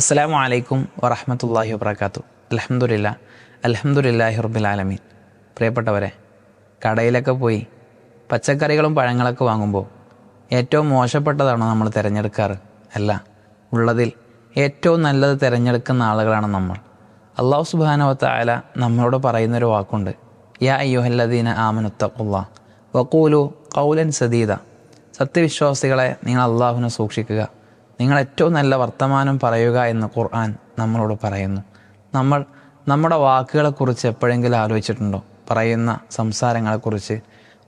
അസ്സലാമു വലൈക്കും വറഹമത്തല്ലാഹി വാത്തു അലഹമുല്ല അലഹമുല്ലാഹി റബ്ബിലാലമീൻ. പ്രിയപ്പെട്ടവരെ കടയിലൊക്കെ പോയി പച്ചക്കറികളും പഴങ്ങളൊക്കെ വാങ്ങുമ്പോൾ ഏറ്റവും മോശപ്പെട്ടതാണോ നമ്മൾ തിരഞ്ഞെടുക്കാറ് അല്ല ഉള്ളതിൽ ഏറ്റവും നല്ലത് തിരഞ്ഞെടുക്കുന്ന ആളുകളാണ് നമ്മൾ. അള്ളാഹു സുബാനവത്ത ആല നമ്മളോട് പറയുന്നൊരു വാക്കുണ്ട് യാ അയ്യോഹല്ലദീന ആമനുത്തഖുല്ലാ വക്കൂലു കൗലൻ സദീദ. സത്യവിശ്വാസികളെ നിങ്ങൾ അള്ളാഹുവിനെ സൂക്ഷിക്കുക. നിങ്ങൾ ഏറ്റവും നല്ല വർത്തമാനം പറയുക എന്ന് ഖുർആൻ നമ്മളോട് പറയുന്നു. നമ്മൾ നമ്മുടെ വാക്കുകളെക്കുറിച്ച് എപ്പോഴെങ്കിലും ആലോചിച്ചിട്ടുണ്ടോ? പറയുന്ന സംസാരങ്ങളെക്കുറിച്ച്.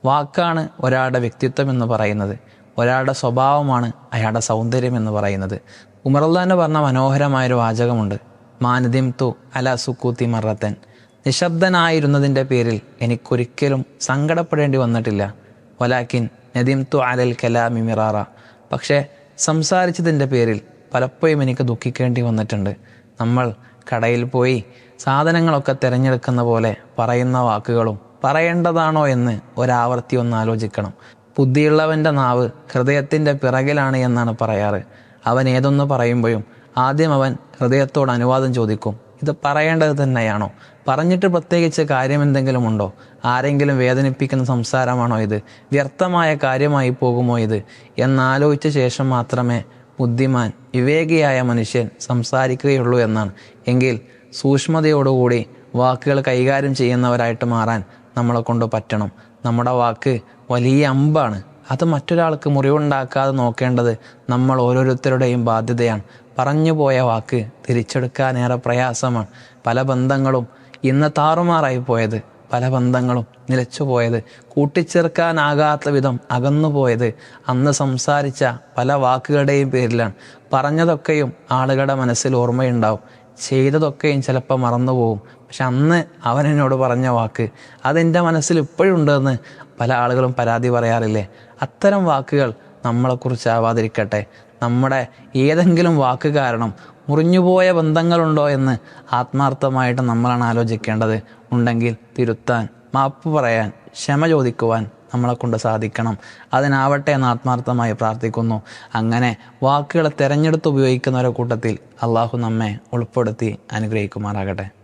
വാക്കാണ് ഒരാളുടെ വ്യക്തിത്വം എന്ന് പറയുന്നത്. ഒരാളുടെ സ്വഭാവമാണ് അയാളുടെ സൗന്ദര്യം എന്ന് പറയുന്നത്. ഉമറുല്ലാന്ന് പറഞ്ഞ മനോഹരമായൊരു വാചകമുണ്ട്. മാനദിം തു അല സുക്കൂത്തി മറത്തൻ. നിശബ്ദനായിരുന്നതിന്റെ പേരിൽ എനിക്കൊരിക്കലും സങ്കടപ്പെടേണ്ടി വന്നിട്ടില്ല. വലാക്കിൻ നദിം തു അലൽ കലാമി മിറാറ. പക്ഷേ സംസാരിച്ചതിന്റെ പേരിൽ പലപ്പോഴും എനിക്ക് ദുഃഖിക്കേണ്ടി വന്നിട്ടുണ്ട്. നമ്മൾ കടയിൽ പോയി സാധനങ്ങളൊക്കെ തിരഞ്ഞെടുക്കുന്ന പോലെ പറയുന്ന വാക്കുകളും പറയേണ്ടതാണോ എന്ന് ഒരാവർത്തി ഒന്ന് ആലോചിക്കണം. ബുദ്ധിയുള്ളവന്റെ നാവ് ഹൃദയത്തിന്റെ പിറകിലാണ് എന്നാണ് പറയാറ്. അവൻ ഏതൊന്ന് പറയുമ്പോഴും ആദ്യം അവൻ ഹൃദയത്തോട് അനുവാദം ചോദിക്കും. ഇത് പറയേണ്ടത് തന്നെയാണോ? പറഞ്ഞിട്ട് പ്രത്യേകിച്ച് കാര്യം എന്തെങ്കിലും ഉണ്ടോ? ആരെങ്കിലും വേദനിപ്പിക്കുന്ന സംസാരമാണോ ഇത്? വ്യർത്ഥമായ കാര്യമായി പോകുമോ ഇത്? എന്നാലോചിച്ച ശേഷം മാത്രമേ ബുദ്ധിമാൻ വിവേകിയായ മനുഷ്യൻ സംസാരിക്കുകയുള്ളൂ എന്നാണ്. എങ്കിൽ സൂക്ഷ്മതയോടുകൂടി വാക്കുകൾ കൈകാര്യം ചെയ്യുന്നവരായിട്ട് മാറാൻ നമ്മളെ കൊണ്ട് പറ്റണം. നമ്മുടെ വാക്ക് വലിയ അമ്പാണ്. അത് മറ്റൊരാൾക്ക് മുറിവുണ്ടാക്കാതെ നോക്കേണ്ടത് നമ്മൾ ഓരോരുത്തരുടെയും ബാധ്യതയാണ്. പറഞ്ഞു പോയ വാക്ക് തിരിച്ചെടുക്കാനേറെ പ്രയാസമാണ്. പല ബന്ധങ്ങളും ഇന്ന് താറുമാറായി പോയത് പല ബന്ധങ്ങളും നിലച്ചു പോയത് കൂട്ടിച്ചേർക്കാനാകാത്ത വിധം അകന്നു പോയത് അന്ന് സംസാരിച്ച പല വാക്കുകളുടെയും പേരിലാണ്. പറഞ്ഞതൊക്കെയും ആളുകളുടെ മനസ്സിൽ ഓർമ്മയുണ്ടാവും. ചെയ്തതൊക്കെയും ചിലപ്പോൾ മറന്നുപോകും. പക്ഷെ അന്ന് അവൻ എന്നോട് പറഞ്ഞ വാക്ക് അതെന്റെ മനസ്സിൽ ഇപ്പോഴും ഉണ്ടെന്ന് പല ആളുകളും പരാതി പറയാറില്ലേ? അത്തരം വാക്കുകൾ നമ്മളെക്കുറിച്ചാവാതിരിക്കട്ടെ നമ്മുടെ ഏതെങ്കിലും വാക്ക് കാരണം മുറിഞ്ഞുപോയ ബന്ധങ്ങളുണ്ടോ എന്ന് ആത്മാർത്ഥമായിട്ട് നമ്മളാണ് ആലോചിക്കേണ്ടത്. ഉണ്ടെങ്കിൽ തിരുത്താൻ മാപ്പ് പറയാൻ ക്ഷമ ചോദിക്കുവാൻ നമ്മളെ കൊണ്ട് സാധിക്കണം. അതിനാവട്ടെ എന്ന് ആത്മാർത്ഥമായി പ്രാർത്ഥിക്കുന്നു. അങ്ങനെ വാക്കുകളെ തിരഞ്ഞെടുത്ത് ഉപയോഗിക്കുന്നവരുടെ കൂട്ടത്തിൽ അള്ളാഹു നമ്മെ ഉൾപ്പെടുത്തി അനുഗ്രഹിക്കുമാറാകട്ടെ.